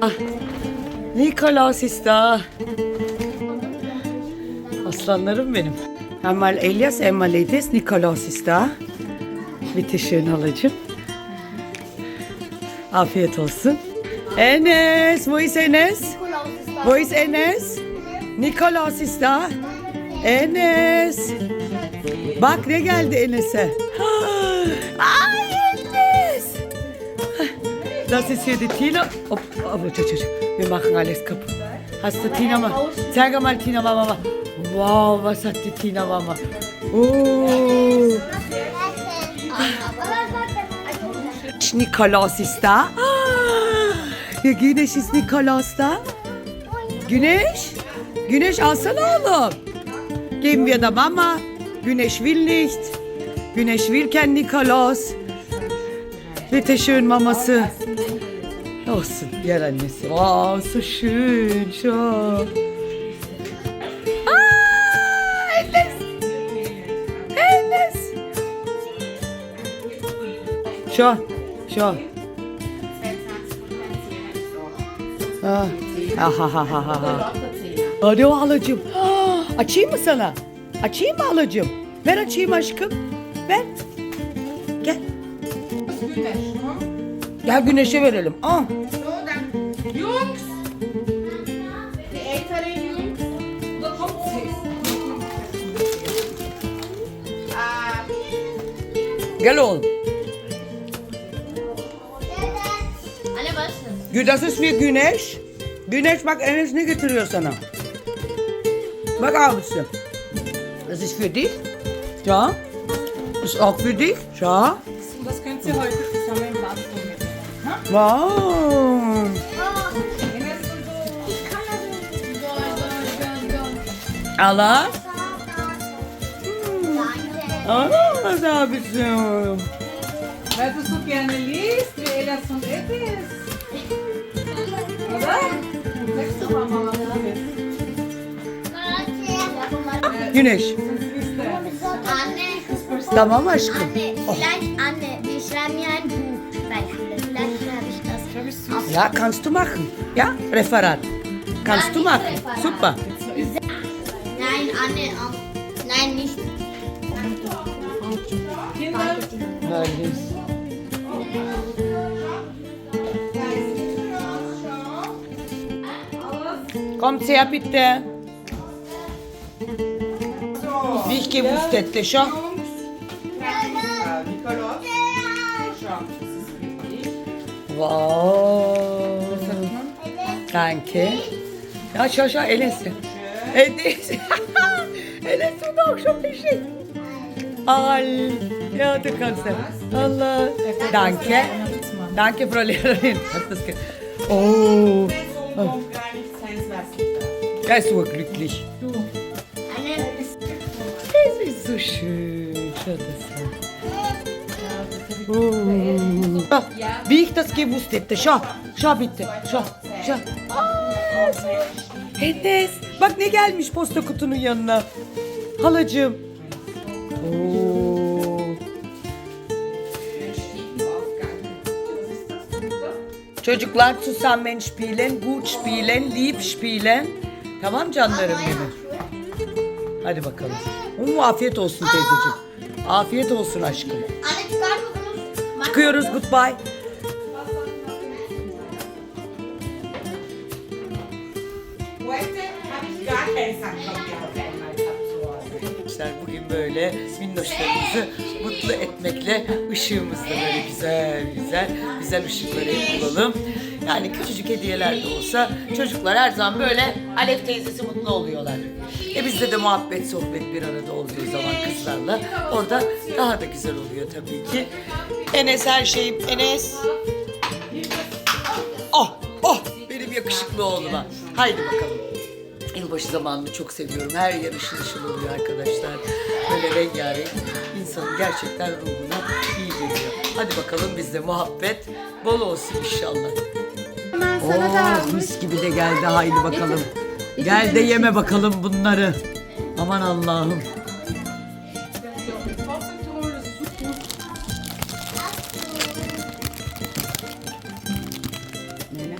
Ah, Nikolaus ist da. Aslanlarım benim. Einmal Elias, einmal Edis, Nikolaus ist da. Bitte schön halacığım. Afiyet olsun. Enes, wo ist Enes? Wo ist Enes? Nikolaus ist da. Enes. Bak ne geldi Enes'e. Ay. Das ist hier die Tina. Tschü, tschü. Wir machen alles kaputt. Hast du Tina mal? Zeig mal Tina Mama. Wow, was hat die Tina Mama? Oh. Nikolaus ist da. Ya Güneş ist Nikolaus da. Güneş. Güneş alsana oğlum. Geben wir da Mama. Güneş will nicht. Güneş will kein Nikolaus. Bitte schön maması. Olsun yer annesi. Wow, so schön. Schau. Ah, Enes. Enes. Şu, şu. Ah. Ha, ha, ha, ha, ha. Hadi o halacığım. Açayım mı sana? Açayım mı halacığım? Ver açayım aşkım. Ver. Gel. Gel güneşe verelim. Ah. So, dann Jungs! Die älteren Jungs. Da kommt sie. Ah, Gel oğlum. Anne Das ist für Güneş. Güneş bak Enes ne getiriyor sana? Bak abisi. Das ist für dich. Ja. Ist auch für dich. Ja. İhr heute zusammen basteln. mit. Ha? Wow. Allah. Allah was abisi. Weil du so gerne liest, wie Elias und Edis. Oder? Sagst du Mama? Güneş. Tamam aşkım. Anne, vielleicht Ja, kannst du machen. Ja, Referat. Kannst du machen. Super. Nein, Anne, auf- nein, nicht. Kinder, Kommt her bitte. Wie ich gewusst hätte, schau. Wow. Ja, schau, schau, Enes. Enes. Enes, du doch schon bisschen. Al. Ja, du kannst das. Allah. Danke. Danke, Frau Lehrerin. Hast das ge oh. Er ist so glücklich. Anne, Das ist so schön. Schau das an. Ah, Wie ich das gewusst hätte. Schau, schau bitte. Schau, schau. Aa. Bak ne gelmiş posta kutunun yanına. Halacığım. Çocuklar zusammen spielen, gut spielen, lieb spielen. Tamam canlarım benim. Hadi bakalım. Oo, afiyet olsun teyzeciğim. Afiyet olsun aşkım. Çıkıyoruz goodbye. İch gar Arkadaşlar bugün böyle minnoşlarımızı mutlu etmekle ışığımızda böyle güzel güzel güzel ışıkları bulalım. Yani küçücük hediyeler de olsa çocuklar her zaman böyle Alef teyzesi mutlu oluyorlar. E bizde de muhabbet sohbet bir arada olduğu zaman kızlarla orada daha da güzel oluyor tabii ki. Enes her şeyim Enes. Oh oh benim yakışıklı oğluma. Haydi bakalım. Yılbaşı zamanını çok seviyorum. Her yer ışıl oluyor arkadaşlar. Böyle rengarenk insanın gerçekten ruhuna iyi geliyor. Hadi bakalım bizde muhabbet bol olsun inşallah. Ben Oo, mis gibi de geldi haydi bakalım. Gel de yeme bakalım bunları. Aman Allah'ım. Nenem,